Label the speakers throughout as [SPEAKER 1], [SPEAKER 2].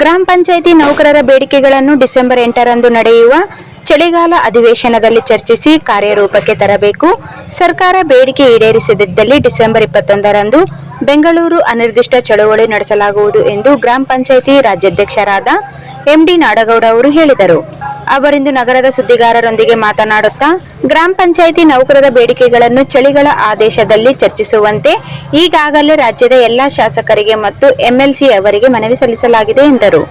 [SPEAKER 1] ಗ್ರಾಮ ಪಂಚಾಯಿತಿ ನೌಕರರ ಬೇಡಿಕೆಗಳನ್ನು ಡಿಸೆಂಬರ್ ಎಂಟರಂದು ನಡೆಯುವ ಚಳಿಗಾಲ ಅಧಿವೇಶನದಲ್ಲಿ ಚರ್ಚಿಸಿ ಕಾರ್ಯರೂಪಕ್ಕೆ ತರಬೇಕು. ಸರ್ಕಾರ ಬೇಡಿಕೆ ಈಡೇರಿಸದಿದ್ದಲ್ಲಿ ಡಿಸೆಂಬರ್ ಇಪ್ಪತ್ತೊಂದರಂದು ಬೆಂಗಳೂರು ಅನಿರ್ದಿಷ್ಟ ಚಳುವಳಿ ನಡೆಸಲಾಗುವುದು ಎಂದು ಗ್ರಾಮ ಪಂಚಾಯಿತಿ ರಾಜ್ಯಾಧ್ಯಕ್ಷರಾದ ಎಂಡಿ ನಾಡಗೌಡ ಅವರು ಹೇಳಿದರು. ಅವರಿಂದು ನಗರದ ಸುದ್ದಿಗಾರರೊಂದಿಗೆ ಮಾತನಾಡುತ್ತಾ, ಗ್ರಾಮ ಪಂಚಾಯಿತಿ ನೌಕರರ ಬೇಡಿಕೆಗಳನ್ನು ಚಳಿಗಳ ಆದೇಶದಲ್ಲಿ ಚರ್ಚಿಸುವಂತೆ ಈಗಾಗಲೇ ರಾಜ್ಯದ ಎಲ್ಲಾ ಶಾಸಕರಿಗೆ ಮತ್ತು ಎಂಎಲ್ಸಿ ಅವರಿಗೆ ಮನವಿ ಸಲ್ಲಿಸಲಾಗಿದೆ ಎಂದರು.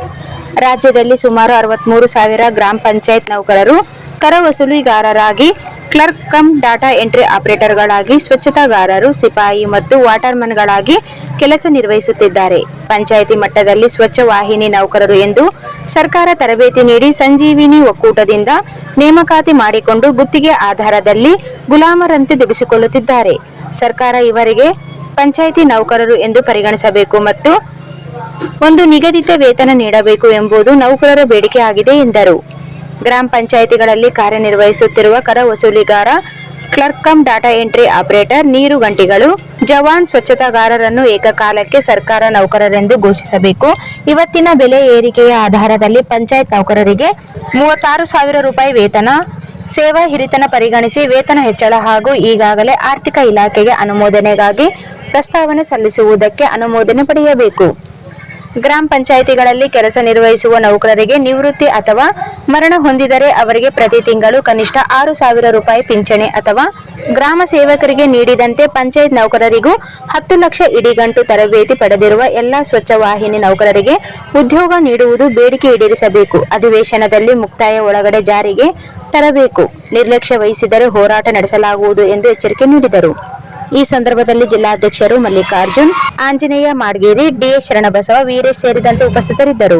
[SPEAKER 1] ರಾಜ್ಯದಲ್ಲಿ ಸುಮಾರು ಅರವತ್ಮೂರು ಸಾವಿರ ಗ್ರಾಮ ಪಂಚಾಯತ್ ನೌಕರರು ಕರ ವಸೂಲಿಗಾರರಾಗಿ ಕ್ಲರ್ಕ್ ಕಮ್ ಡಾಟಾ ಎಂಟ್ರಿ ಆಪರೇಟರ್ಗಳಾಗಿ ಸ್ವಚ್ಛತಾಗಾರರು, ಸಿಪಾಯಿ ಮತ್ತು ವಾಟರ್ಮನ್ಗಳಾಗಿ ಕೆಲಸ ನಿರ್ವಹಿಸುತ್ತಿದ್ದಾರೆ. ಪಂಚಾಯಿತಿ ಮಟ್ಟದಲ್ಲಿ ಸ್ವಚ್ಛ ವಾಹಿನಿ ನೌಕರರು ಎಂದು ಸರ್ಕಾರ ತರಬೇತಿ ನೀಡಿ ಸಂಜೀವಿನಿ ಒಕ್ಕೂಟದಿಂದ ನೇಮಕಾತಿ ಮಾಡಿಕೊಂಡು ಗುತ್ತಿಗೆ ಆಧಾರದಲ್ಲಿ ಗುಲಾಮರಂತೆ ದುಡಿಸಿಕೊಳ್ಳುತ್ತಿದ್ದಾರೆ ಸರ್ಕಾರ ಇವರಿಗೆ ಪಂಚಾಯಿತಿ ನೌಕರರು ಎಂದು ಪರಿಗಣಿಸಬೇಕು ಮತ್ತು ಒಂದು ನಿಗದಿತ ವೇತನ ನೀಡಬೇಕು ಎಂಬುದು ನೌಕರರ ಬೇಡಿಕೆ ಆಗಿದೆ ಎಂದರು. ಗ್ರಾಮ ಪಂಚಾಯಿತಿಗಳಲ್ಲಿ ಕಾರ್ಯನಿರ್ವಹಿಸುತ್ತಿರುವ ಕರ ವಸೂಲಿಗಾರ, clerk cum data entry operator, ನೀರು ಗಂಟಿಗಳು, ಜವಾನ್ ಸ್ವಚ್ಛತಾಗಾರರನ್ನು ಏಕಕಾಲಕ್ಕೆ ಸರ್ಕಾರ ನೌಕರರೆಂದು ಘೋಷಿಸಬೇಕು. ಇವತ್ತಿನ ಬೆಲೆ ಏರಿಕೆಯ ಆಧಾರದಲ್ಲಿ ಪಂಚಾಯತ್ ನೌಕರರಿಗೆ ಮೂವತ್ತಾರು ಸಾವಿರ ರೂಪಾಯಿ ವೇತನ, ಸೇವಾ ಹಿರಿತನ ಪರಿಗಣಿಸಿ ವೇತನ ಹೆಚ್ಚಳ ಹಾಗೂ ಈಗಾಗಲೇ ಆರ್ಥಿಕ ಇಲಾಖೆಗೆ ಅನುಮೋದನೆಗಾಗಿ ಪ್ರಸ್ತಾವನೆ ಸಲ್ಲಿಸುವುದಕ್ಕೆ ಅನುಮೋದನೆ ಪಡೆಯಬೇಕು. ಗ್ರಾಮ ಪಂಚಾಯಿತಿಗಳಲ್ಲಿ ಕೆಲಸ ನಿರ್ವಹಿಸುವ ನೌಕರರಿಗೆ ನಿವೃತ್ತಿ ಅಥವಾ ಮರಣ ಹೊಂದಿದರೆ ಅವರಿಗೆ ಪ್ರತಿ ತಿಂಗಳು ಕನಿಷ್ಠ ಆರು ಸಾವಿರ ರೂಪಾಯಿ ಪಿಂಚಣಿ ಅಥವಾ ಗ್ರಾಮ ಸೇವಕರಿಗೆ ನೀಡಿದಂತೆ ಪಂಚಾಯತ್ ನೌಕರರಿಗೂ ಹತ್ತು ಲಕ್ಷ ಇಡಿಗಂಟು ತರಬೇತಿ ಪಡೆದಿರುವ ಎಲ್ಲಾ ಸ್ವಚ್ಛ ವಾಹಿನಿ ನೌಕರರಿಗೆ ಉದ್ಯೋಗ ನೀಡುವುದು ಬೇಡಿಕೆ ಈಡೇರಿಸಬೇಕು. ಅಧಿವೇಶನದಲ್ಲಿ ಮುಕ್ತಾಯ ಒಳಗಡೆ ಜಾರಿಗೆ ತರಬೇಕು. ನಿರ್ಲಕ್ಷ್ಯ ವಹಿಸಿದರೆ ಹೋರಾಟ ನಡೆಸಲಾಗುವುದು ಎಂದು ಎಚ್ಚರಿಕೆ ನೀಡಿದರು. ಈ ಸಂದರ್ಭದಲ್ಲಿ ಜಿಲ್ಲಾಧ್ಯಕ್ಷರು ಮಲ್ಲಿಕಾರ್ಜುನ್ ಆಂಜನೇಯ ಮಾಡ್ಗೇರಿ ಡಿಎಸ್ ಶರಣಬಸವ ವೀರೇಶ್ ಸೇರಿದಂತೆ ಉಪಸ್ಥಿತರಿದ್ದರು.